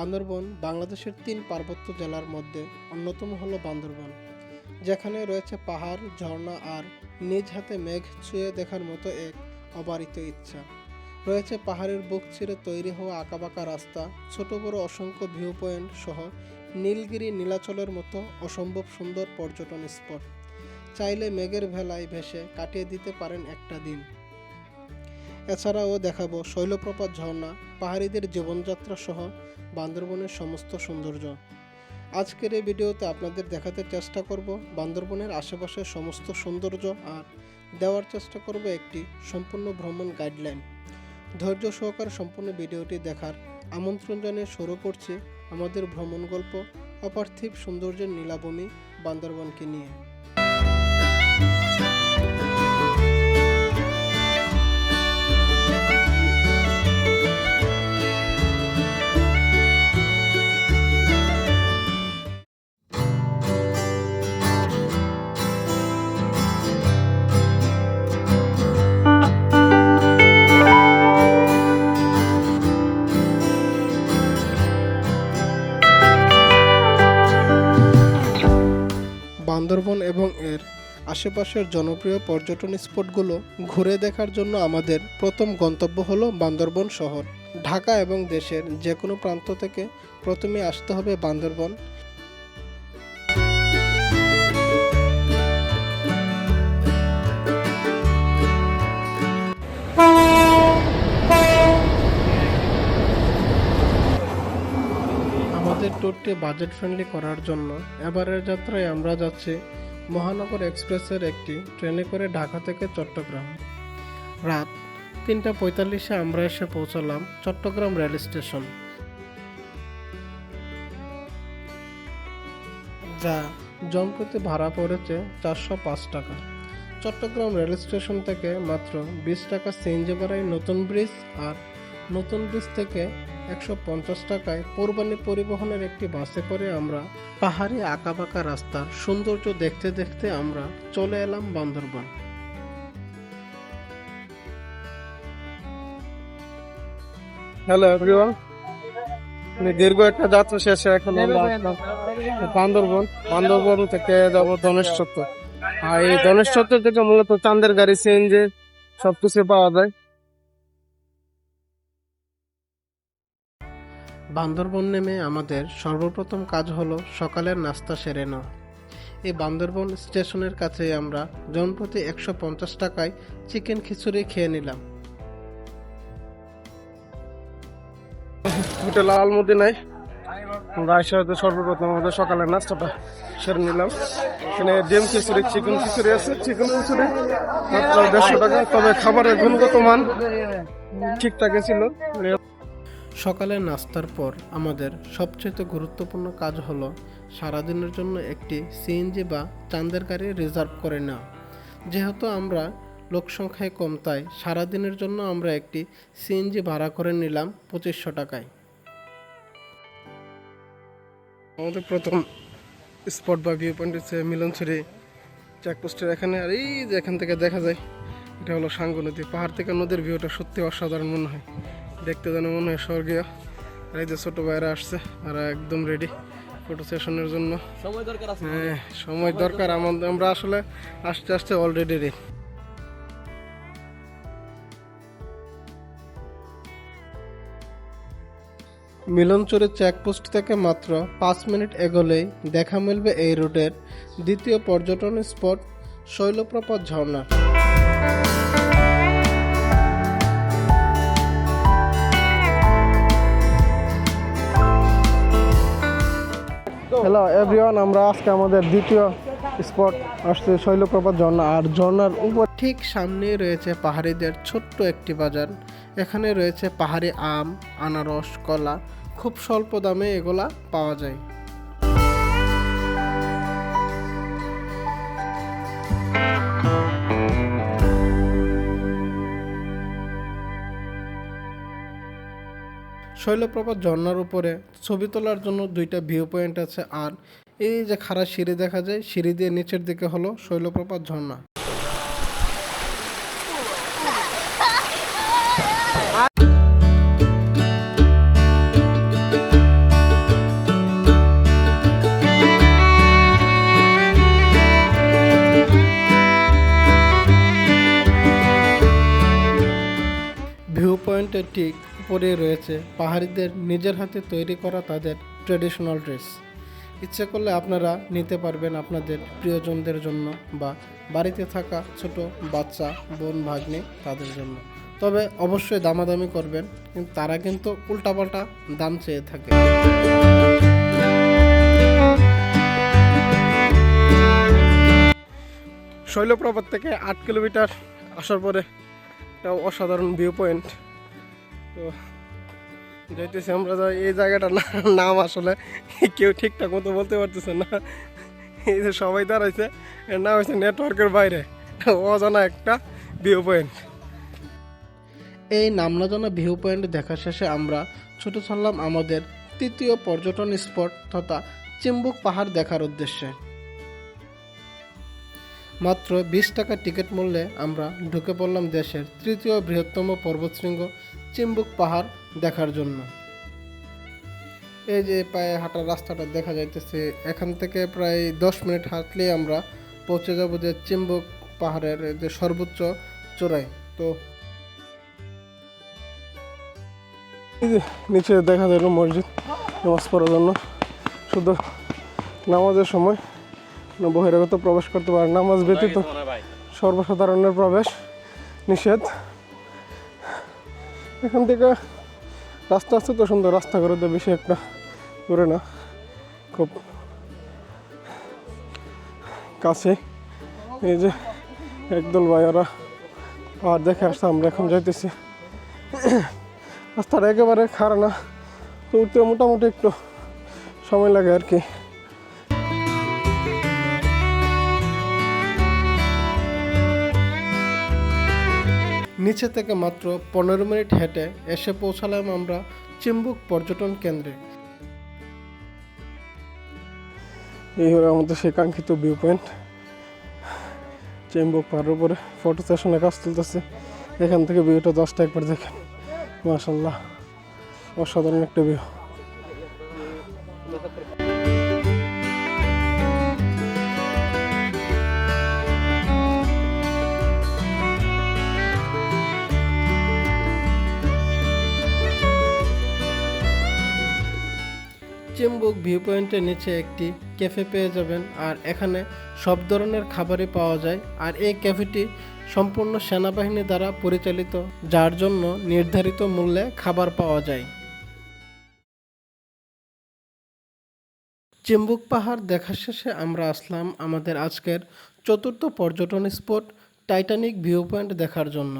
বান্দরবন বাংলাদেশের তিন পার্বত্য জেলার মধ্যে অন্যতম হলো বান্দরবন, যেখানে রয়েছে পাহাড়, ঝর্ণা আর নিজ হাতে মেঘ ছুঁয়ে দেখার মতো এক অবারিত ইচ্ছা। রয়েছে পাহাড়ের বুক চিরে তৈরি হওয়া আঁকাবাঁকা রাস্তা, ছোট বড় অসংখ্য ভিউ পয়েন্ট সহ নীলগিরি নীলাচলের মতো অসম্ভব সুন্দর পর্যটন স্পট। চাইলে মেঘের ভেলায় ভেসে কাটিয়ে দিতে পারেন একটা দিন। এছাড়াও দেখাবো শৈলপ্রপাত ঝর্ণা, পাহাড়িদের জীবনযাত্রা সহ বান্দরবনের সমস্ত সৌন্দর্য। আজকের এই ভিডিওতে আপনাদের দেখাতে চেষ্টা করব বান্দরবনের আশেপাশের সমস্ত সৌন্দর্য আর দেওয়ার চেষ্টা করব একটি সম্পূর্ণ ভ্রমণ গাইডলাইন। ধৈর্য সহকারে সম্পূর্ণ ভিডিওটি দেখার আমন্ত্রণ জানিয়ে শুরু করছি আমাদের ভ্রমণ গল্প অপার্থিব সৌন্দর্যের নীলাভূমি বান্দরবনকে নিয়ে। আশেপাশের জনপ্রিয় পর্যটন স্পটগুলো ঘুরে দেখার জন্য আমাদের প্রথম গন্তব্য হলো বান্দরবন শহর। ঢাকা এবং দেশের যে কোনো প্রান্ত থেকে প্রথমে আসতে হবে বান্দরবন। আমাদের ট্যুরটি বাজেট ফ্রেন্ডলি করার জন্য এবারের যাত্রায় আমরা যাচ্ছি মহানগর এক্সপ্রেসের একটি ট্রেনে করে ঢাকা থেকে চট্টগ্রাম। রাত তিনটা পঁয়তাল্লিশে আমরা এসে পৌঁছলাম চট্টগ্রাম রেল স্টেশন। যা জনপ্রতি ভাড়া পড়েছে চারশো পাঁচ টাকা। চট্টগ্রাম রেল স্টেশন থেকে মাত্র বিশ টাকা সিএনজি ভাড়ায় নতুন ব্রিজ আর নতুন ব্রিজ থেকে একশো পঞ্চাশ টাকায় পূর্বানী পরিবহনের একটি বাসে করে আমরা পাহাড়ি আঁকাবাঁকা রাস্তার সৌন্দর্য দেখতে দেখতে আমরা চলে এলাম বান্দরবান। হ্যালো এভরিওয়ান দীর্ঘ একটা যাত্রা শেষে এখন আমরা বান্দরবন বান্দরবন থেকে যাব ধনেশ চত্বর। আর এই ধনেশ চত্বর থেকে মূলত চান্দের গাড়ি সিএনজি সবকিছু পাওয়া যায়। বান্দরবন নেমে আমাদের সর্বপ্রথম কাজ হলো সকালের নাস্তা সেরে নেওয়া। এই বান্দরবন স্টেশনের কাছে আমরা জনপ্রতি একশো পঞ্চাশ টাকায় চিকেন খিচুড়ি খেয়ে নিলাম। হোটেল আলমদিনায় আমরা আসে সর্বপ্রথম আমাদের সকালের নাস্তাটা সেরে নিলাম। এখানে ডিম খিচুড়ি, চিকেন খিচুড়ি আছে, চিকেন খিচুড়ি। মাত্র দেড়শো টাকা, তবে খাবারের গুণগত মান ঠিকঠাকই ছিল। সকালের নাস্তার পর আমাদের সবচেয়ে গুরুত্বপূর্ণ কাজ হলো সারাদিনের জন্য একটি সিএনজি বা চাঁদের গাড়ি রিজার্ভ করে নেওয়া। যেহেতু আমরা লোক সংখ্যায় কম, তাই সারাদিনের জন্য আমরা একটি সিএনজি ভাড়া করে নিলাম পঁচিশশো টাকায়। আমাদের প্রথম স্পট বা ভিউ পয়েন্ট হচ্ছে মিলনছড়ি চেকপোস্টের এখানে। আর এই যে এখান থেকে দেখা যায়, এটা হলো সাঙ্গু নদী। পাহাড় থেকে নদীর ভিউটা সত্যি অসাধারণ মনে হয়। দেখতে যেন মনে হয় স্বর্গীয়। আর এই যে ছোটো ভাইরা আসছে আর একদম রেডি ফটো সেশনের জন্য। হ্যাঁ সময় দরকার আমাদের আমরা আসলে আস্তে আস্তে অলরেডি রেডি মিলনচুরি চেকপোস্ট থেকে মাত্র পাঁচ মিনিট এগোলেই দেখা মিলবে এই রুটের দ্বিতীয় পর্যটন স্পট শৈলপ্রপাত ঝর্ণা। হ্যালো এভরিওয়ান আমরা আজকে আমাদের দ্বিতীয় স্পট আসছে শৈলপ্রপাত ঝর্ণা, আর ঝর্ণার উপর ঠিক সামনেই রয়েছে পাহাড়িদের ছোট্ট একটি বাজার। এখানে রয়েছে পাহাড়ি আম, আনারস, কলা, খুব স্বল্প দামে এগুলা পাওয়া যায়। শৈলপ্রপাত ঝর্নার উপরে ছবি তোলার জন্য দুইটা ভিউ পয়েন্ট আছে আর এই যে খাড়া সিঁড়ি দেখা যায়, সিঁড়ি দিয়ে নিচের দিকে হলো শৈলপ্রপাত ঝর্ণা। ভিউ পয়েন্টের ঠিক উপরে রয়েছে। পাহাড়িদের নিজের হাতে তৈরি করা তাদের ট্রেডিশনাল ড্রেস ইচ্ছে করলে আপনারা নিতে পারবেন আপনাদের প্রিয়জনদের জন্য বা বাড়িতে থাকা ছোট বাচ্চা, বোন, ভাগ্নে তাদের জন্য। তবে অবশ্যই দামাদামি করবেন, কিন্তু তারা কিন্তু উল্টাপাল্টা দাম চেয়ে থাকে। শৈলপ্রপাত থেকে আট কিলোমিটার আসার পরে একটা অসাধারণ ভিউ পয়েন্ট তো যাইতেছি আমরা যা এই জায়গাটার নাম আসলে কেউ ঠিকঠাক মতো বলতে পারতেছে না। এই যে সবাই দাঁড়াইছে, এর নাম হচ্ছে নেটওয়ার্কের বাইরে। অজানা একটা ভিউ পয়েন্ট এই নামনাজানা ভিউ পয়েন্ট দেখা শেষে আমরা ছুটে চললাম আমাদের তৃতীয় পর্যটন স্পট তথা চিম্বুক পাহাড় দেখার উদ্দেশ্যে। মাত্র বিশ টাকা টিকিট মূল্যে আমরা ঢুকে পড়লাম দেশের তৃতীয় বৃহত্তম পর্বতশৃঙ্গ চিম্বুক পাহাড় দেখার জন্য। এই যে পায়ে হাঁটার রাস্তাটা দেখা যাইতেছে, এখান থেকে প্রায় দশ মিনিট হাঁটলেই আমরা পৌঁছে যাব যে চিম্বুক পাহাড়ের যে সর্বোচ্চ চূড়ায় তো নিচে দেখা যায় মসজিদ, নামাজ পড়ার জন্য। শুধু নামাজের সময় বহিরাগত প্রবেশ করতে পারে নামাজ ব্যতীত সর্বসাধারণের প্রবেশ নিষেধ। এখান থেকে রাস্তা আছে তো সুন্দর রাস্তা করে তো বেশি একটা দূরে না খুব কাছে। এই যে একদল ভাইয়ারা পাহাড় দেখে আসছে আমরা এখন যাইতেছি। রাস্তাটা একেবারে খারাপ না তো উঠতে মোটামুটি একটু সময় লাগে আর কি। নিচে থেকে মাত্র পনেরো মিনিট হেঁটে এসে পৌঁছালাম আমরা চিম্বুক পর্যটন কেন্দ্রে। এই হলো আমাদের সেই কাঙ্ক্ষিত ভিউ পয়েন্ট চেম্বুক পাহাড়ের উপরে ফটো সেশনে কাজ তুলতেছে এখান থেকে ভিউটা দশটা একবার দেখেন। মাসাল্লাহ অসাধারণ একটা ভিউ চিম্বুক ভিউ পয়েন্টের নিচে একটি ক্যাফে পেয়ে যাবেন আর এখানে সব ধরনের খাবারই পাওয়া যায় আর এই ক্যাফেটি সম্পূর্ণ সেনাবাহিনী দ্বারা পরিচালিত, যার জন্য নির্ধারিত মূল্যে খাবার পাওয়া যায়। চিম্বুক পাহাড় দেখা শেষে আমরা আসলাম আমাদের আজকের চতুর্থ পর্যটন স্পট, টাইটানিক ভিউ পয়েন্ট দেখার জন্য।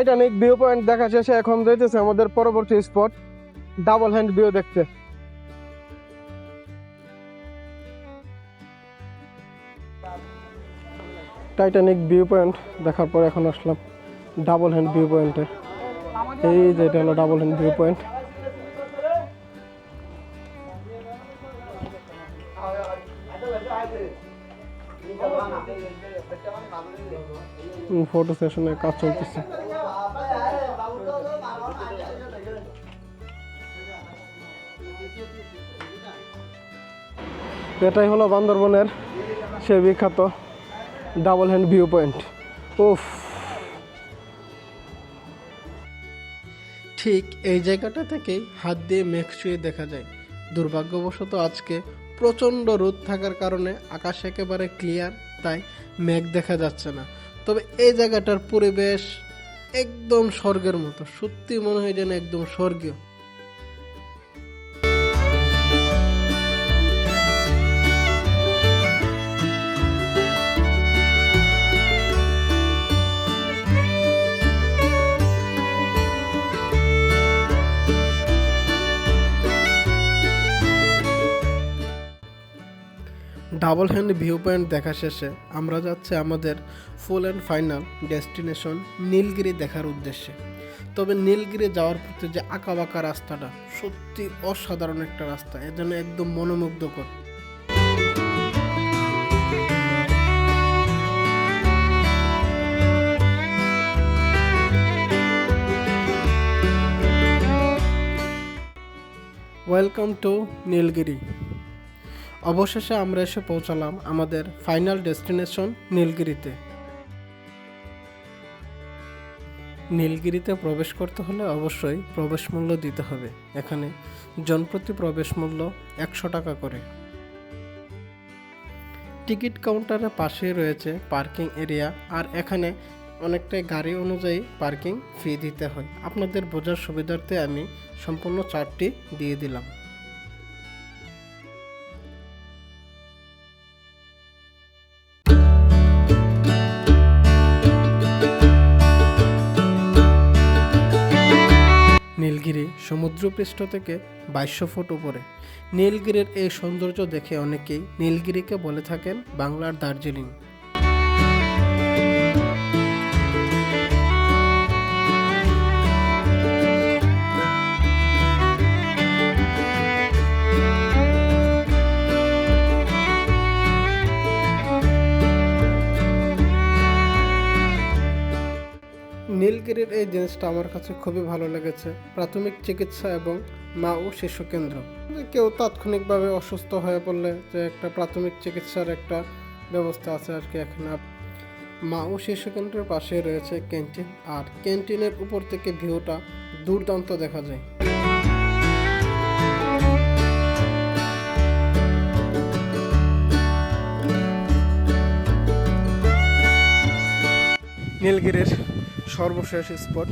টাইটানিক ভিউ পয়েন্ট দেখা শেষে এখন যাইতেছে আমাদের পরবর্তী স্পট ডাবল হ্যান্ড ভিউ দেখতে। টাইটানিক ভিউ পয়েন্ট দেখার পর এখন আসলাম ডাবল হ্যান্ড ভিউ পয়েন্টে এই যে এটা হলো double hand view point photo সেশনে কাজ চলতেছে। এটাই হলো বান্দরবনের সে বিখ্যাত ডাবল হ্যান্ড ভিউ পয়েন্ট উফ। ঠিক এই জায়গাটা থেকেই হাত দিয়ে মেঘ ছুঁয়ে দেখা যায়। দুর্ভাগ্যবশত আজকে প্রচণ্ড রোদ থাকার কারণে আকাশ একেবারে ক্লিয়ার তাই মেঘ দেখা যাচ্ছে না। তবে এই জায়গাটার পরিবেশ একদম স্বর্গের মতো, সত্যি মনে হয় যেন একদম স্বর্গীয়। ডাবল হ্যান্ড ভিউ পয়েন্ট দেখা শেষে আমরা যাচ্ছি আমাদের full and final destination Nilgiri দেখার উদ্দেশ্যে। তবে নীলগিরি যাওয়ার পথে যে আঁকা বাঁকা রাস্তাটা সত্যি অসাধারণ একটা রাস্তা এজন্য একদম মনোমুগ্ধকর। Welcome to Nilgiri. অবশেষে আমরা এসে পৌঁছালাম আমাদের ফাইনাল ডেস্টিনেশন নীলগিরিতে। নীলগিরিতে প্রবেশ করতে হলে অবশ্যই প্রবেশ মূল্য দিতে হবে। এখানে জনপ্রতি প্রবেশ মূল্য একশো টাকা করে। টিকিট কাউন্টারের পাশে রয়েছে পার্কিং এরিয়া আর এখানে অনেকটাই গাড়ি অনুযায়ী পার্কিং ফি দিতে হয়। আপনাদের বোঝার সুবিধার্থে আমি সম্পূর্ণ চারটি দিয়ে দিলাম। সমুদ্রপৃষ্ঠ থেকে বাইশশো ফুট উপরে। নীলগিরির এই সৌন্দর্য দেখে অনেকেই নীলগিরিকে বলে থাকেন বাংলার দার্জিলিং। নীলগিরির এই জিনিসটা আমার কাছে খুবই ভালো লেগেছে। প্রাথমিক চিকিৎসা এবং মা ও শিশু কেন্দ্র। কেউ তাৎক্ষণিকভাবে অসুস্থ হয়ে পড়লে যে একটা প্রাথমিক চিকিৎসার একটা ব্যবস্থা আছে আর কি এখানে মা ও শিশু কেন্দ্রের পাশে রয়েছে ক্যান্টিন। আর ক্যান্টিনের উপর থেকে ভিউটা দুর্দান্ত দেখা যায়। নীলগিরির সর্বশেষ স্পট।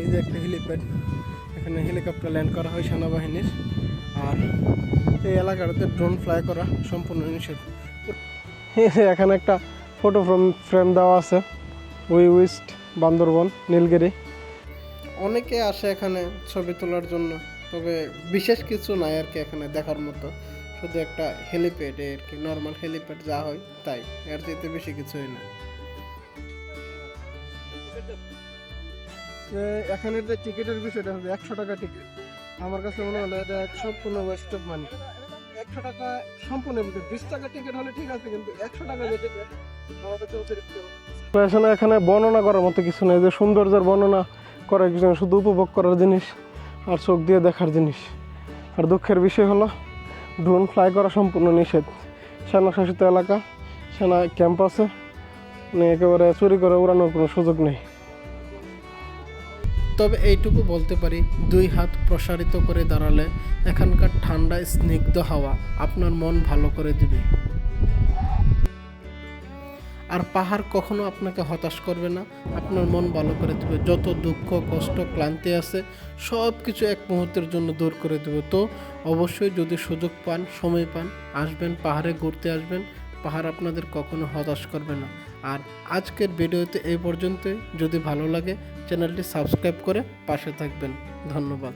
এই যে একটা হেলিপ্যাড। এখানে হেলিকপ্টার ল্যান্ড করা হয় সেনাবাহিনীর। আর এই এলাকাটাতে ড্রোন ফ্লাই করা সম্পূর্ণ নিষেধ। এখানে একটা ফটো ফ্রেম ফ্রেম দেওয়া আছে। উই উইস্ট বান্দরবন, নীলগিরি। অনেকে আসে এখানে ছবি তোলার জন্য, তবে বিশেষ কিছু নাই আর কি এখানে দেখার মতো। শুধু একটা হেলিপ্যাড আর কি নর্মাল হেলিপ্যাড যা হয় তাই। এর চাইতে বেশি কিছুই না। যে এখানের যে টিকিটের বিষয়টা হবে একশো টাকা টিকিট, আমার কাছে মনে হলো এটা সম্পূর্ণ ওয়েস্ট অফ মানি একশো টাকা সম্পূর্ণ বিশ টাকা টিকিট হলে ঠিক আছে, কিন্তু একশো টাকা যে টিকিট, আমার কাছে অতিরিক্ত। এখানে বর্ণনা করার মতো কিছু নেই, যে সৌন্দর্যের বর্ণনা করার কিছু শুধু উপভোগ করার জিনিস আর চোখ দিয়ে দেখার জিনিস। আর দুঃখের বিষয় হলো ড্রোন ফ্লাই করা সম্পূর্ণ নিষেধ। সেনা শাসিত এলাকা, সেনা ক্যাম্পাসে মানে একেবারে চুরি করে উড়ানোর কোনো সুযোগ নেই। তবে এইটুকু বলতে পারি, দুই হাত প্রসারিত করে দাঁড়ালে এখানকার ঠান্ডা, স্নিগ্ধ হাওয়া আপনার মন ভালো করে দিবে। আর পাহাড় কখনো আপনাকে হতাশ করবে না, আপনার মন ভালো করে দেবে। যত দুঃখ, কষ্ট, ক্লান্তি আছে, সব কিছু এক মুহূর্তের জন্য দূর করে দেবে। তো অবশ্যই যদি সুযোগ পান, সময় পান, আসবেন, পাহাড়ে ঘুরতে আসবেন, পাহাড় আপনাদের কখনো হতাশ করবে না। আর আজকের ভিডিওতে এই পর্যন্তই। যদি ভালো লাগে চ্যানেলটি সাবস্ক্রাইব করে পাশে থাকবেন। ধন্যবাদ।